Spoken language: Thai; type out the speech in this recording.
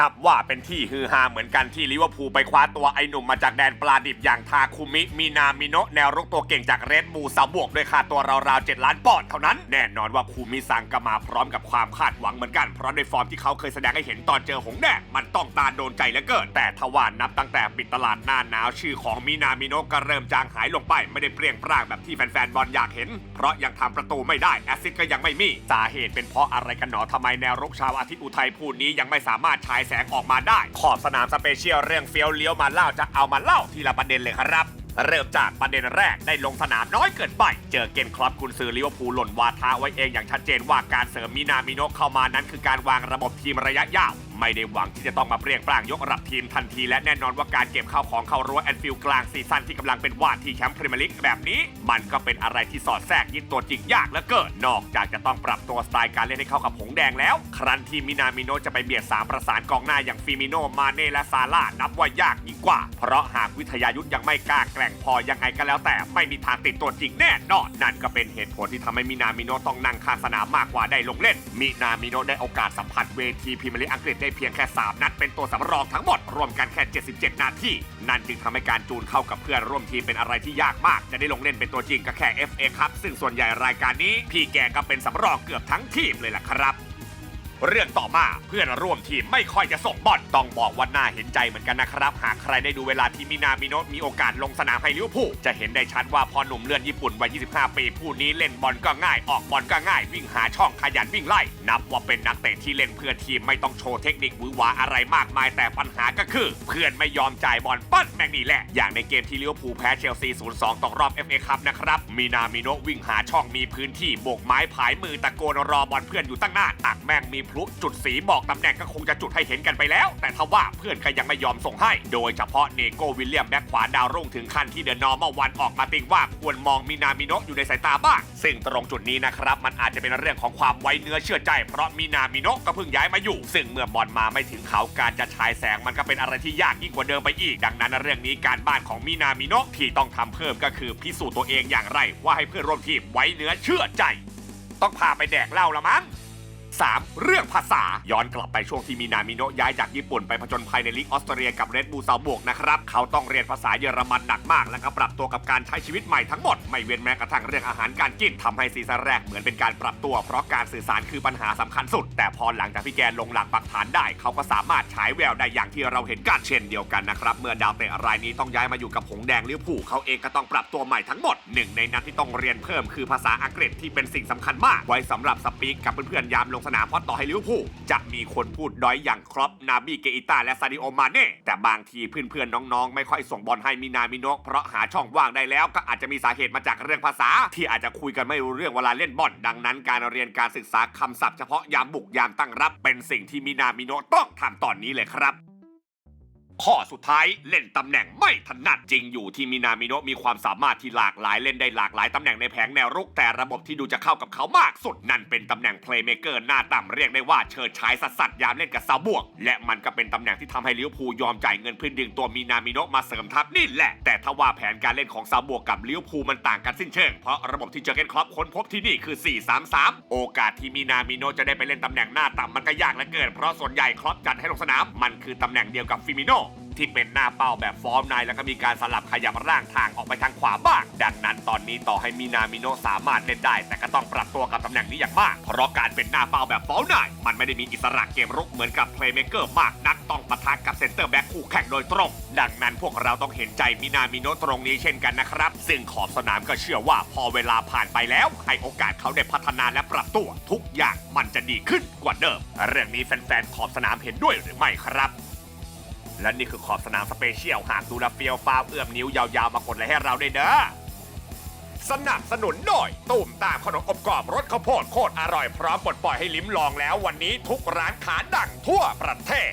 นับว่าเป็นที่ฮือฮาเหมือนกันที่ลิเวอร์พูลไปคว้าตัวไอ้หนุ่มมาจากแดนปลาดิบอย่างทาคุมิ มีนามิโนะแนวรุกตัวเก่งจากเรดบูลซาบวกด้วยค่าตัวราวๆ 7 ล้านปอนด์เท่านั้น แน่นอนว่าคูมิซังก็มาพร้อมกับความคาดหวังเหมือนกัน เพราะในฟอร์มที่เขาเคยแสดงให้เห็นตอนเจอหงแดงมันต้องตาโดนใจเหลือเกิน แต่ทว่านับตั้งแต่ปิดตลาดหน้าหนาวชื่อของมินามิโนะก็เริ่มจางหายลงไปไม่ได้เปรี้ยงปร้างแบบที่แฟนๆบอลอยากเห็น เพราะยังทำประตูไม่ได้แอซิสก็ยังไม่มีสาเหตุเป็นเพราะอะไรกันหนอทำไมแนวรุกชาวอาทิตย์อุทัยพูดนี้ยังไม่สามารถฉายแสงออกมาได้ ขอบสนามสเปเชียลเรื่องเฟี้ยวเลี้ยวมาเล่าจะเอามาเล่าทีละประเด็นเลยครับ เริ่มจากประเด็นแรกได้ลงสนามน้อยเกินไป เจอเกนครอปกุนซือลิเวอร์พูลหล่นวาทาไว้เองอย่างชัดเจนว่าการเสริมมินามิโนเข้ามานั้นคือการวางระบบทีมระยะยาว ไม่ได้หวังที่จะต้องมาเปรี้ยงปร้างยกระดับทีมทันที และแน่นอนว่าการเก็บข้าวของเข้ารั้วแอนฟิลด์กลางซีซั่นที่กำลังเป็นว่าที่แชมป์พรีเมียร์ลีกแบบนี้ มันก็เป็นอะไรที่สอดแทรกยิงตัวจริงยากเหลือเกินนอกจากจะต้องปรับตัวสไตล์การเล่นให้เข้ากับหงแดงแล้ว ครั้นที่มินามิโนจะไปเบียดสามประสานกองหน้าอย่างฟิมิโนมาเน่และซาร่านับว่ายากยิ่งกว่า เพราะหากวิทยายุทธยังไม่กล้าแกร่งพอยังไงก็แล้วแต่ไม่มีทางติดตัวจริงแน่นอนนั่นก็เป็นเหตุผลที่ทำให้มินามิโนต้องนั่งข้าสนามมากกว่าได้ลงเล่นมินามิโนได้โอกาสสัมผัสเวทีพรีเมียร์ลีกอังกฤษได้เพียงแค่ 3 นัดเป็นตัวสำรองทั้งหมด รวมกันแค่ 77 นาทีนั่นจึงทำให้การจูนเข้ากับเพื่อนร่วมทีมเป็นอะไรที่ยากมาก จะได้ลงเล่นเป็นตัวจริงก็แค่ FA ครับซึ่งส่วนใหญ่รายการนี้ พี่แกก็เป็นสำรองเกือบทั้งทีมเลยล่ะครับ เรื่องต่อมาเพื่อนร่วมทีมไม่ค่อยจะส่งบอลต้องบอกว่าน่าเห็นใจเหมือนกันนะครับ หากใครได้ดูเวลาที่มินามิโนะมีโอกาสลงสนามให้ลิเวอร์พูลจะเห็นได้ชัดว่าพอหนุ่มเลือนญี่ปุ่นวัย 25 ปี ผู้นี้เล่นบอลก็ง่ายออกบอลก็ง่าย วิ่งหาช่องขยันวิ่งไล่ นับว่าเป็นนักเตะที่เล่นเพื่อทีมไม่ต้องโชว์เทคนิคหวือหวาอะไรมากมายแต่ปัญหาก็คือ เพื่อนไม่ยอมจ่ายบอลปั้นแม่งนี่แหละอย่างในเกมที่ลิเวอร์พูลแพ้เชลซี 0-2 ตกรอบ FA คัพนะครับมินามิโนะวิ่งหาช่องมีพื้นที่โบกไม้ผายมือตะโกนรอบอลเพื่อนอยู่ตั้งหน้าตักแม่งมีพลุจุดสีบอกตำแหน่งก็คงจะจุดให้เห็นกันไปแล้ว แต่ทว่าเพื่อนก็ยังไม่ยอมส่งให้ โดยเฉพาะเนโกวิลเลียมแบ็คขวาดาวรุ่งถึงขั้นที่เดอะนอร์มาวันออกมาติงว่าควรมองมินามิโนะอยู่ในสายตาบ้าง ซึ่งตรงจุดนี้นะครับมันอาจจะเป็นเรื่องของความไว้เนื้อเชื่อใจ เพราะมินามิโนะก็เพิ่งย้ายมาอยู่ ซึ่งเมื่อบอลมาไม่ถึงเขาการจะฉายแสงมันก็เป็นอะไรที่ยากยิ่งกว่าเดิมไปอีก ดังนั้นเรื่องนี้การบ้านของมินามิโนะที่ต้องทำเพิ่มก็คือพิสูจน์ตัวเองอย่างไร ว่าให้เพื่อนร่วมทีมไว้เนื้อเชื่อใจ ต้องพาไปแดกเหล้าละมั้ง 3. เรื่องภาษา ย้อนกลับไปช่วงที่มีนามิโนะย้ายจากญี่ปุ่นไปผจญภัยในลีกออสเตรเลียกับเรดบูซาบวกนะครับ เขาต้องเรียนภาษาเยอรมันหนักมาก แล้วก็ปรับตัวกับการใช้ชีวิตใหม่ทั้งหมด ไม่เว้นแม้กระทั่งเรื่องอาหารการกินทำให้ซีซั่นแรกเหมือนเป็นการปรับตัว เพราะการสื่อสารคือปัญหาสำคัญสุด แต่พอหลังจากที่แกลงหลักปักฐานได้ เขาก็สามารถฉายแววได้อย่างที่เราเห็นกันเช่นเดียวกันนะครับเมื่อดาวเตะรายนี้ต้องย้ายมาอยู่กับหงแดงลิเวอร์พูลเขาเองก็ต้องปรับตัวใหม่ทั้งหมดหนึ่งในนั้นที่ต้องเรียนเพิ่มคือภาษาอังกฤษที่เป็นสิ่งสำคัญมาก ไว้สำหรับสปีกกับเพื่อนๆยามลงสนามเพราะต่อให้ลิเวอร์พูลจะมีคนพูดด้อยอย่างครอปนาบีเกอิตาและซาดิโอมาเน่แต่บางทีเพื่อนๆน้องๆ ไม่ค่อยส่งบอลให้มินามิโนะเพราะหาช่องว่างได้แล้วก็อาจจะมีสาเหตุมาจากเรื่องภาษา ที่อาจจะคุยกันไม่รู้เรื่องเวลาเล่นบอลดังนั้นการเรียนการศึกษาคำศัพท์เฉพาะยามบุกยามตั้งรับ เป็นสิ่งที่มินามิโนะต้องทำตอนนี้เลยครับ ข้อสุดท้ายเล่นตำแหน่งไม่ถนัดจริงอยู่ที่มินามิโนะมีความสามารถที่หลากหลายเล่นได้หลากหลายตำแหน่งในแผงแนวรุกแต่ระบบที่ดูจะเข้ากับเขามากสุดนั่นเป็นตำแหน่งเพลย์เมเกอร์หน้าต่ำเรียกได้ว่าเชิดฉายสัสสัสยามเล่นกับซาบวก และมันก็เป็นตำแหน่งที่ทำให้ลิเวอร์พูลยอมจ่ายเงินเพื่อดึงตัวมินามิโนะมาเสริมทัพนี่แหละ แต่ถ้าว่าแผนการเล่นของซาบวกกับลิเวอร์พูลมันต่างกันสิ้นเชิงเพราะระบบที่เจอเกนครอปค้นพบที่นี่คือ 4-3-3 โอกาสที่มินามิโนะจะได้ไปเล่นตำแหน่งหน้าต่ำมันก็ยากเหลือเกินเพราะส่วนใหญ่ครอปจัดให้ลงสนามมันคือตำแหน่งเดียวกับฟิมิโน ที่เป็นหน้าเป้าแบบฟอร์มในแล้วก็มีการสลับขยับร่างทางออกไปทางขวาบ้าง ดังนั้นตอนนี้ต่อให้มีนามิโนะสามารถเล่นได้ แต่ก็ต้องปรับตัวกับตำแหน่งนี้อย่างมาก เพราะการเป็นหน้าเป้าแบบฟอร์มในมันไม่ได้มีอิสระเกมรุกเหมือนกับเพลย์เมเกอร์มากนักต้องปะทะกับเซนเตอร์แบ็คคู่แข่งโดยตรง ดังนั้นพวกเราต้องเห็นใจมินามิโนะตรงนี้เช่นกันนะครับ ซึ่งขอบสนามก็เชื่อว่าพอเวลาผ่านไปแล้ว ให้โอกาสเขาได้พัฒนาและปรับตัวทุกอย่างมันจะดีขึ้นกว่าเดิม เรื่องนี้แฟนๆขอบสนามเห็นด้วยหรือไม่ครับ และนี่คือขอบสนามสเปเชียลหากดูแลเฟียวฟ้าวเอื้อมนิ้วยาวๆมากดไลค์ให้เราด้วยเด้อสนับสนุนหน่อยตุ่มตามขนมอบกรอบรสข้าวโพดโคตรอร่อยพร้อมปลดปล่อยให้ลิ้มลองแล้ววันนี้ทุกร้านค้าดังทั่วประเทศ